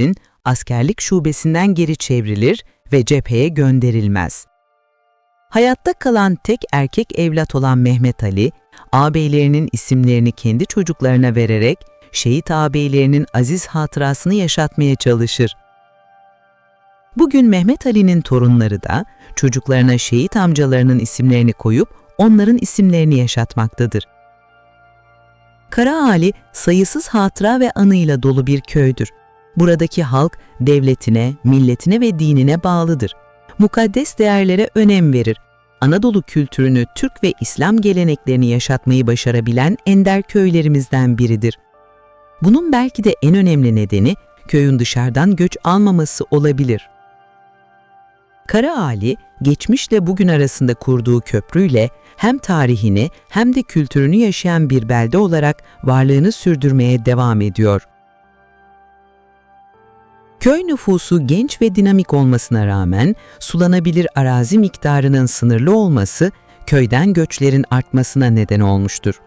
için askerlik şubesinden geri çevrilir ve cepheye gönderilmez. Hayatta kalan tek erkek evlat olan Mehmet Ali, ağabeylerinin isimlerini kendi çocuklarına vererek şehit ağabeylerinin aziz hatırasını yaşatmaya çalışır. Bugün Mehmet Ali'nin torunları da çocuklarına şehit amcalarının isimlerini koyup onların isimlerini yaşatmaktadır. Karaali sayısız hatıra ve anıyla dolu bir köydür. Buradaki halk devletine, milletine ve dinine bağlıdır. Mukaddes değerlere önem verir. Anadolu kültürünü, Türk ve İslam geleneklerini yaşatmayı başarabilen ender köylerimizden biridir. Bunun belki de en önemli nedeni köyün dışarıdan göç almaması olabilir. Karaali, geçmişle bugün arasında kurduğu köprüyle hem tarihini hem de kültürünü yaşayan bir belde olarak varlığını sürdürmeye devam ediyor. Köy nüfusu genç ve dinamik olmasına rağmen sulanabilir arazi miktarının sınırlı olması köyden göçlerin artmasına neden olmuştur.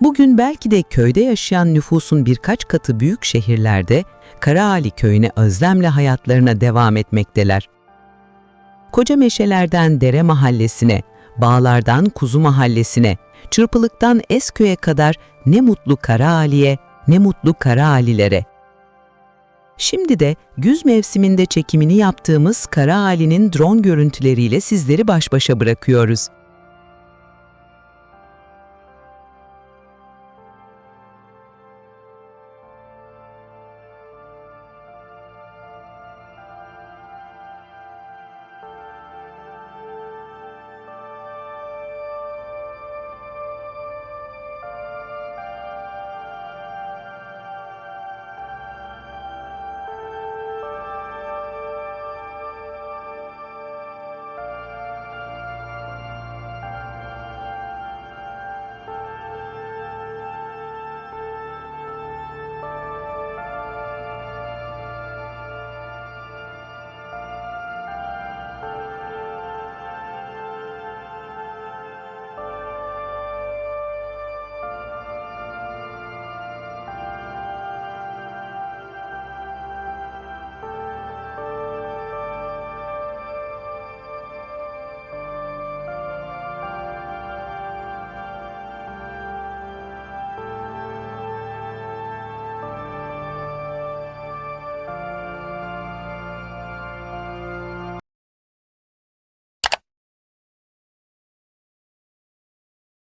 Bugün belki de köyde yaşayan nüfusun birkaç katı büyük şehirlerde Karaali köyüne özlemle hayatlarına devam etmekteler. Koca meşelerden dere mahallesine, bağlardan kuzu mahallesine, çırpılıktan Esköy'e kadar ne mutlu Karaali'ye, ne mutlu Karaalilere. Şimdi de güz mevsiminde çekimini yaptığımız Karaali'nin drone görüntüleriyle sizleri baş başa bırakıyoruz.